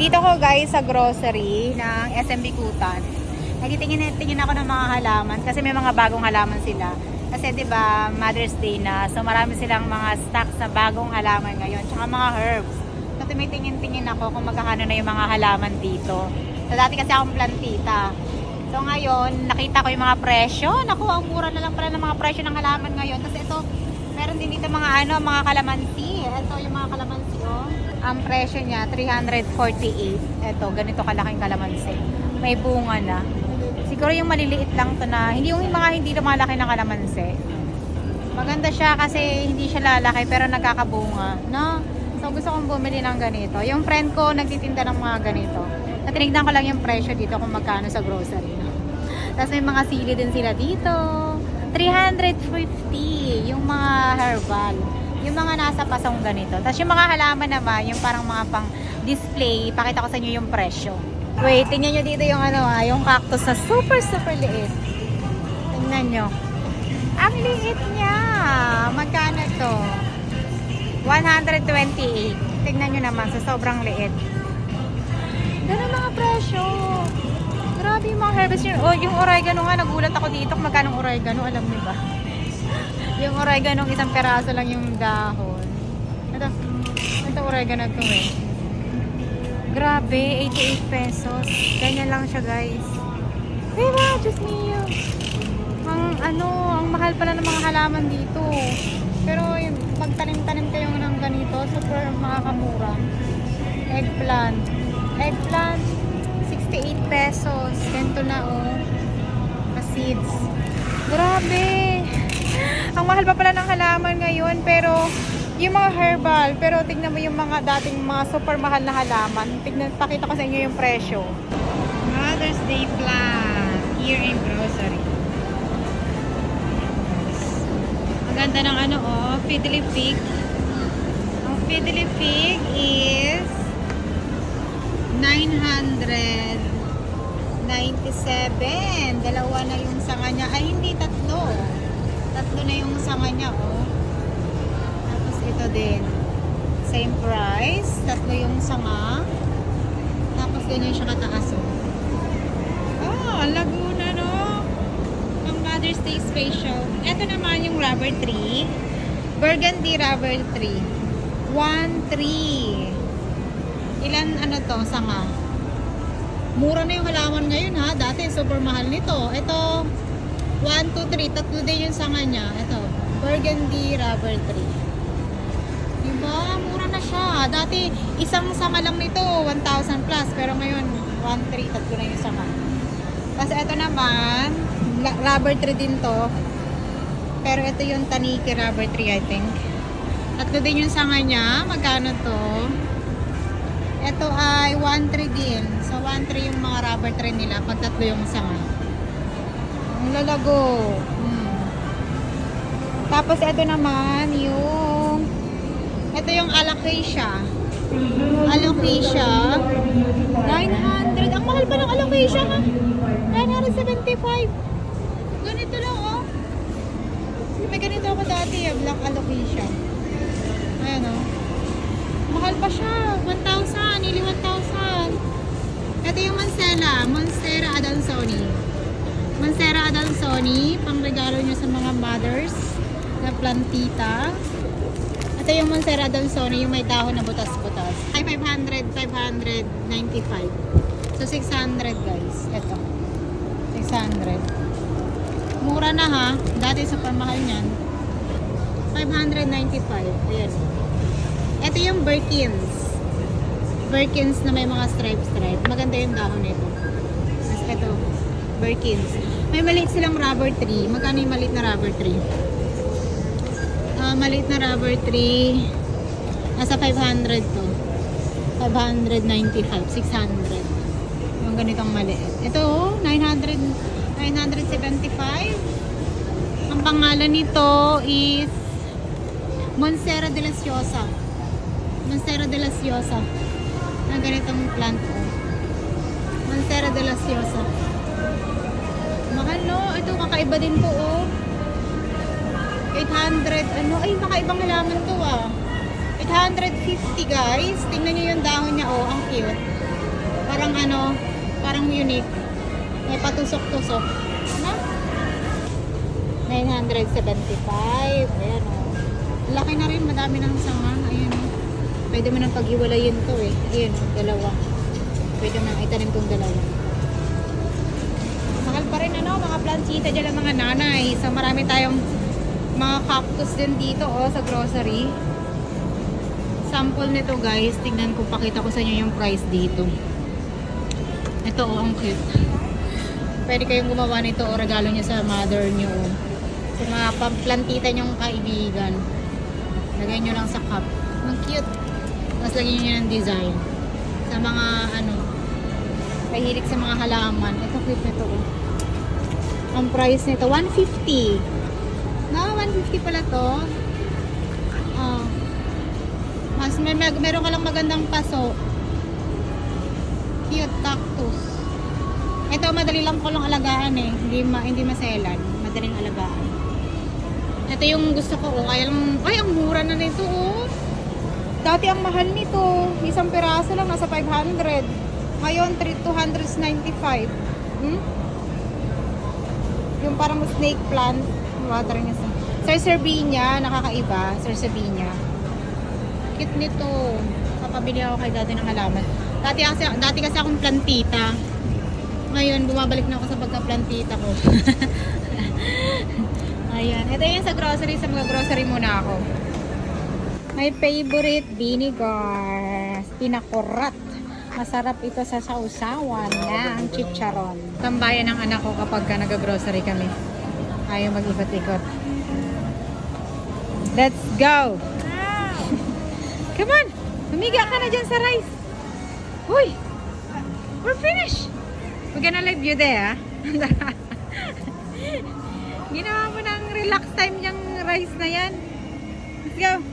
Nandito ko guys sa grocery ng SMB Kutan. Nagtitingin-tingin ako ng mga halaman kasi may mga bagong halaman sila. Kasi 'di ba Mother's Day na. So marami silang mga stocks na bagong halaman ngayon, tsaka mga herbs. So tumitingin-tingin ako kung magkano na yung mga halaman dito. So dati kasi akong plantita. So ngayon, nakita ko yung mga presyo. Naku, ang mura na lang pala ng mga presyo ng halaman ngayon. Kasi ito, meron din dito mga ano, mga kalamansi. Ito yung mga kalamansi, oh. Ang presyo niya, 348. Ito, ganito kalaking kalamansi. May bunga na. Siguro yung maliliit lang to na, hindi yung mga hindi lumalaki na kalamansi. Maganda siya kasi hindi siya lalaki pero nagkakabunga, no? So gusto kong bumili ng ganito. Yung friend ko nagtitinda ng mga ganito. Natinignan ko lang yung presyo dito kung magkano sa grocery. No? Tapos may mga sili din sila dito. 350 yung mga herbal. Yung mga nasa pasong ganito. Tapos yung mga halaman naman, yung parang mga pang display, pakita ko sa inyo yung presyo. Wait, tingnan nyo dito yung ano ah, yung cactus na super super liit. Tingnan nyo. Ang liit niya. Magkano to? 128. Tingnan nyo naman, sa sobrang liit. Ganun mga presyo. Grabe yung mga herbs yun. Oh, yung oregano nga, nagulat ako dito magkano oregano, alam niyo ba? Yung oregano, isang peraso lang yung dahon. Ito, ito oregano to eh. Grabe, 88 pesos. Ganyan lang siya guys. Diba, just me Ang ano, ang mahal pala ng mga halaman dito. Pero yung pagtanim-tanim kayo ng ganito, super makakamura. Eggplant. Eggplant, 68 pesos. Ganito na oh. Seeds. Grabe. Ang mahal pa pala ng halaman ngayon, pero yung mga herbal, pero tignan mo yung mga dating mga super mahal na halaman. Tignan, pakita ko sa inyo yung presyo. Mother's Day plant here in grocery. Ang ganda ng ano oh, fiddly fig. Ang fiddly fig is 997. Dalawa na yung sanga niya. Ay, hindi, tatlo. Tatlo na yung sanga niya, oh. Tapos ito din. Same price. Tatlo yung sanga. Tapos ganyan siya kataas, oh. Oh, Laguna, no? Ang Mother's Day special. Ito naman yung rubber tree. Burgundy rubber tree. 1-3. Ilan ano to, sanga? Mura na yung halaman ngayon ha. Dati super mahal nito. Ito, 1, 2, 3. Tatlo din yung sanga niya. Ito, burgundy rubber tree. Diba? Mura na siya. Dati, isang sanga lang nito, 1,000 plus. Pero ngayon, 1, 3. Tatlo na yung sanga. Tapos ito naman, rubber tree din to. Pero ito yung taniki rubber tree, I think. Tatlo din yung sanga niya. Magkano to? Ito ay 1-3 din. So 1-3 yung mga rubber tree nila pag tatlo yung sanga. Lalago. Hmm. Tapos ito naman yung ito yung alocasia. Alocasia. 900. Ang mahal pa ng alocasia ha. 975. Ganito lang oh. May ganito ako dati, eh, black alocasia. Ayan oh. Mahal pa siya. 1,000. Nili 1,000. Ito yung Monstera. Monstera Adansoni. Monstera Adansoni. Pang regalo nyo sa mga mothers na plantita. Ito yung Monstera Adansoni. Yung may dahon na butas-butas. Ay, 500, 595. So, 600 guys. Ito. 600. Mura na ha. Dati super mahal niyan. 595. Ayan. Ito yung Birkins. Birkins na may mga stripe-stripe. Maganda yung dahon nito. Tapos ito, Birkins. May maliit silang rubber tree. Magkano yung maliit na rubber tree? Ah, maliit na rubber tree. Nasa 500 to. 595, 600. Yung ganitong maliit. Ito, oh, 900, 975. Ang pangalan nito is Monstera de la Siosa. Monstera de la Siosa. Ang ganitong plant ko. Monstera de la Siosa. Mahal no? Ito kakaiba din po oh. 800 ano? Ay, kakaibang halaman to ah. 850 guys. Tingnan nyo yung dahon niya oh. Ang cute. siyang ano, parang unique. May patusok-tusok. Ano? 975. Ayan o. Laki na rin, madami ng sanga. Ayan o. Pwede mo nang paghiwalayin to eh. Ayan o, dalawa. Pwede mo nang itanim tong dalawa. Mahal pa rin ano, mga plantita dyan ang mga nanay. So marami tayong mga cactus din dito oh, sa grocery. Sample nito guys, tingnan ko, pakita ko sa inyo yung price dito. Ito oh, ang cute. Pwede kayong gumawa nito o regalo nyo sa mother nyo. oh. Sa mga pamplantita nyong kaibigan. Lagay nyo lang sa cup. Ang cute. Tapos lagyan nyo ng design. Sa mga ano, mahilig sa mga halaman. Ito cute nito oh. Ang price nito, 150. No, 150 pala to. Oh. Mas may, may meron ka lang magandang paso. Cute cactus. Ito madali lang ko lang alagaan eh. Hindi ma hindi maselan. Madaling alagaan. Ito yung gusto ko oh. Kaya lang, ay ang mura na nito oh. Dati ang mahal nito. Isang piraso lang nasa 500. Ngayon 3 295. Hmm? Yung parang snake plant. Water niya sa. Sarsabinia, nakakaiba. Sarsabinia. Cute nito. Papabili ako kay dati ng halaman. Dati kasi, dati kasi akong plantita. Ngayon, bumabalik na ako sa pagka-plantita ko. Ayan. Ito yung sa grocery. Sa mga grocery muna ako. My favorite vinegar. Pinakurat. Masarap ito sa sausawan ng chicharon. Tambayan ng anak ko kapag ka nag-grocery kami. Ayaw mag-ikot-ikot. Let's go! Come on! Humiga ka na dyan sa rice. Uy! We're finished! We're gonna leave you there, ah. Ginawa mo ng relax time yung rice na yan. Let's go!